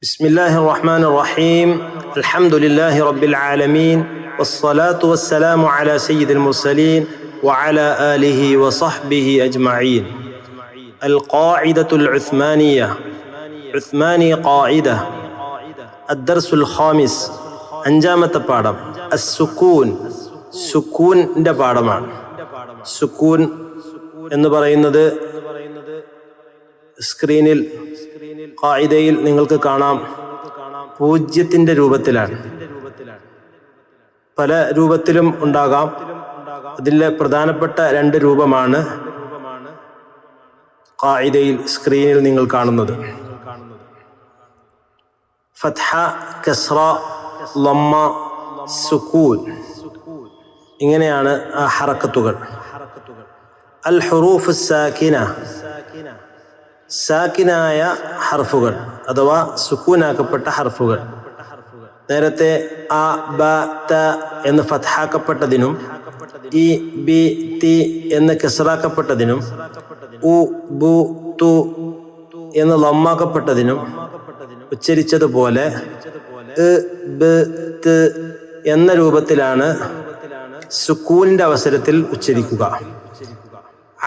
بسم الله الرحمن الرحيم الحمد لله رب العالمين والصلاة والسلام على سيد المرسلين وعلى آله وصحبه أجمعين القاعدة العثمانية عثماني قاعدة الدرس الخامس അഞ്ചാമത്തെ പാഠം അസുക്കൂൻ സുക്കൂൻ്റെ പാഠമാണ് സുക്കൂൻ എന്ന് പറയുന്നത് സ്ക്രീനിൽ കായികയിൽ നിങ്ങൾക്ക് കാണാം. പൂജ്യത്തിന്റെ രൂപത്തിലാണ്. പല രൂപത്തിലും ഉണ്ടാകാം. അതിലെ പ്രധാനപ്പെട്ട രണ്ട് രൂപമാണ് ഖായിദയിൽ സ്ക്രീനിൽ നിങ്ങൾ കാണുന്നത്. ഫത്ഹ കസ്ര ലമ്മ സുക്കൂൻ ഇങ്ങനെയാണ് ആ ഹറക്കത്തുകൾ. അൽ ഹുറൂഫ് സാക്കിന സാക്കിനായ ഹർഫുകൾ അഥവാ സുക്കൂനാക്കപ്പെട്ട ഹർഫുകൾ. നേരത്തെ ആ ബ ത എന്ന് ഫത്ഹാക്കപ്പെട്ടതിനും ഇ ബി തി എന്ന് കെസറാക്കപ്പെട്ടതിനും ഉ ബു തു എന്ന് ലമ്മാക്കപ്പെട്ടതിനും ഉച്ചരിച്ചതുപോലെ എന്ന രൂപത്തിലാണ് സുക്കൂനിന്റെ അവസരത്തിൽ ഉച്ചരിക്കുക.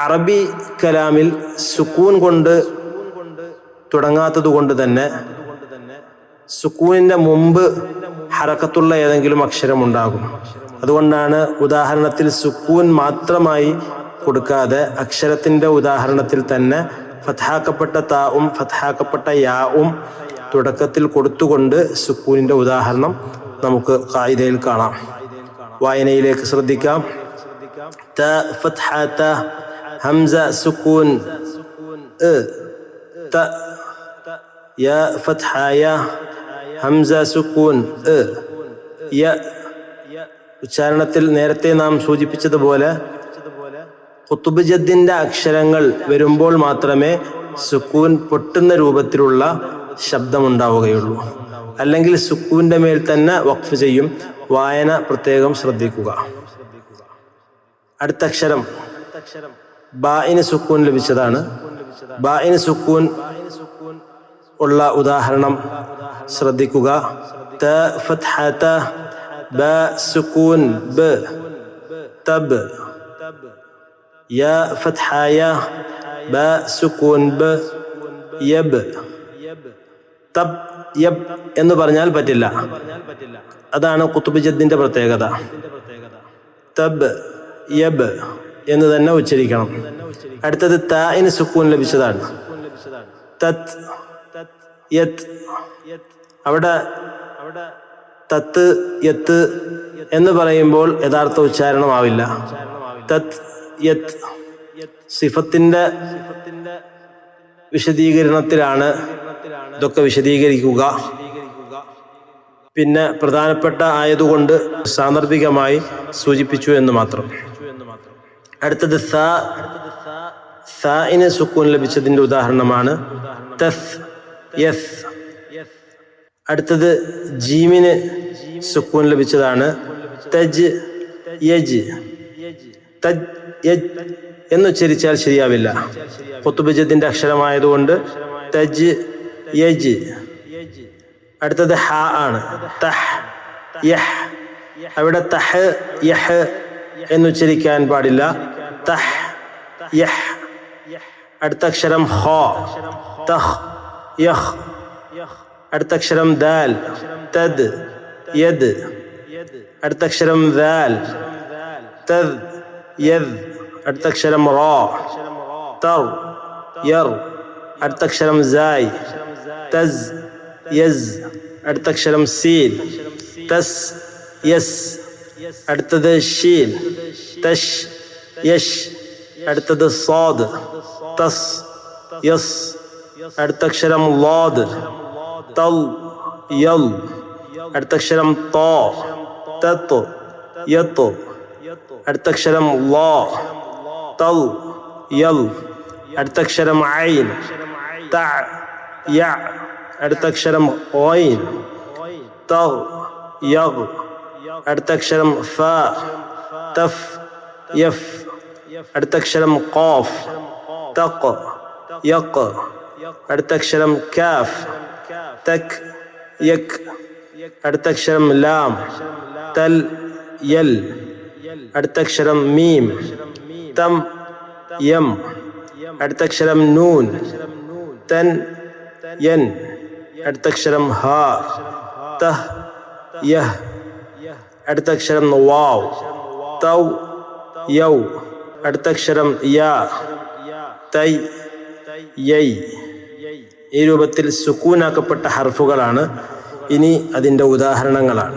അറബി കലാമിൽ സുക്കൂൻ കൊണ്ട് തുടങ്ങാത്തത് കൊണ്ട് തന്നെ സുക്കൂനിന്റെ മുമ്പ് ഹറക്കത്തുള്ള ഏതെങ്കിലും അക്ഷരം ഉണ്ടാകും. അതുകൊണ്ടാണ് ഉദാഹരണത്തിൽ സുക്കൂൻ മാത്രമായി കൊടുക്കാതെ അക്ഷരത്തിന്റെ ഉദാഹരണത്തിൽ തന്നെ ഫത്ഹാക്കപ്പെട്ട താവും ഫത്ഹാക്കപ്പെട്ട യാവും തുടക്കത്തിൽ കൊടുത്തുകൊണ്ട് സുക്കൂനിന്റെ ഉദാഹരണം നമുക്ക് കായികയിൽ കാണാം. വായനയിലേക്ക് ശ്രദ്ധിക്കാം. ഹംസ സുക്കൂൻ ഇ, ത യ ഫത്ഹ യ ഹംസ സുക്കൂൻ ഇ, യ ഉച്ചാരണത്തിൽ നേരത്തെ നാം സൂചിപ്പിച്ചതുപോലെ ഖുത്തുബ് ജദ്ദിന്റെ അക്ഷരങ്ങൾ വരുമ്പോൾ മാത്രമേ സുക്കൂൻ പൊട്ടുന്ന രൂപത്തിലുള്ള ശബ്ദമുണ്ടാവുകയുള്ളൂ. അല്ലെങ്കിൽ സുക്കൂന്റെ മേൽ തന്നെ വഖഫ് ചെയ്യും. വായന പ്രത്യേകം ശ്രദ്ധിക്കുക. അടുത്ത അക്ഷരം. ബായിന് സുക്കൂൻ ലഭിച്ചതാണ്. ബാഇന് സുക്കൂൻ ഉള്ള ഉദാഹരണം ശ്രദ്ധിക്കുക. ത ബ തബ്. ഫത്ഹായ ബ യബ്. തബ് യബ് എന്ന് പറഞ്ഞാൽ പറ്റില്ല. അതാണ് കുത്തുബിജത്തിന്റെ പ്രത്യേകത. തബ് യബ്. എന്ന് തന്നെ ഉച്ചരിക്കണം. അടുത്തത് തായിന് സുക്കൂൻ ലഭിച്ചതാണ്. തത് യത് അവിടെ തത്ത് യത്ത് എന്ന് പറയുമ്പോൾ യഥാർത്ഥ ഉച്ചാരണമാവില്ല തത് യത് സിഫത്തിന്റെ വിശദീകരണത്തിലാണ് ഇതൊക്കെ വിശദീകരിക്കുക. പിന്നെ പ്രധാനപ്പെട്ട ആയതുകൊണ്ട് സാന്ദർഭികമായി സൂചിപ്പിച്ചു എന്ന് മാത്രം. അടുത്തത് സ. സുക്കൂൻ ലഭിച്ചതിന്റെ ഉദാഹരണമാണ്. തസ് യസ്. അടുത്തത് ജീമിന് സുക്കൂൻ ലഭിച്ചതാണ്. തജ് യജ്. തജ് യജ് എന്നുച്ചരിച്ചാൽ ശരിയാവില്ല. കുത്തുബജത്തിന്റെ അക്ഷരമായതുകൊണ്ട് തജ് യജ്. അടുത്തത് ഹ ആണ്. തഹ് യഹ്. അവിടെ തഹ് യഹ് എന്നുച്ചരിക്കാൻ പാടില്ല. തഹ് യഹ് അടുത്ത അക്ഷരം ഹോ തഹ് യഹ് അടുത്ത അക്ഷരം ദാൽ തദ് യദ് അടുത്ത അക്ഷരം ദാൽ തദ് യദ് അടുത്ത അക്ഷരം റോ തർ യർ അടുത്ത അക്ഷരം സായ് തസ് യസ് അടുത്ത അക്ഷരം സീൻ തസ് യസ് അടുത്തത് ഷീൻ തഷ് യഷ് അടുത്തത് സാദ് തസ് യസ് അടുത്ത അക്ഷരം ലാദ് തൽ യൽ അടുത്ത അക്ഷരം തോ തത്ത് യത്ത് അടുത്ത അക്ഷരം ലാ തൽ യൽ അടുത്ത അക്ഷരം ഐൻ ത യ അടുത്ത അക്ഷരം ഓയിൻ തഗ് യഗ് അടുത്ത അക്ഷരം ഫ തഫ് യഫ് അടുത്ത അക്ഷരം ഖാഫ് തഖ് യഖ് അടുത്ത അക്ഷരം കാഫ് തക് യക് അടുത്ത അക്ഷരം ലാം തൽ യൽ അടുത്ത അക്ഷരം മീം തം യം അടുത്ത അക്ഷരം നൂൻ തൻ യൻ അടുത്ത അക്ഷരം ഹ തഹ് യഹ് അടുത്ത അക്ഷരം വാവ് തൗ യൗ അടുത്ത അക്ഷരം യാ തൈ യൈ ഈ രൂപത്തിൽ സുക്കൂനാക്കപ്പെട്ട ഹർഫുകളാണ്. ഇനി അതിന്റെ ഉദാഹരണങ്ങളാണ്.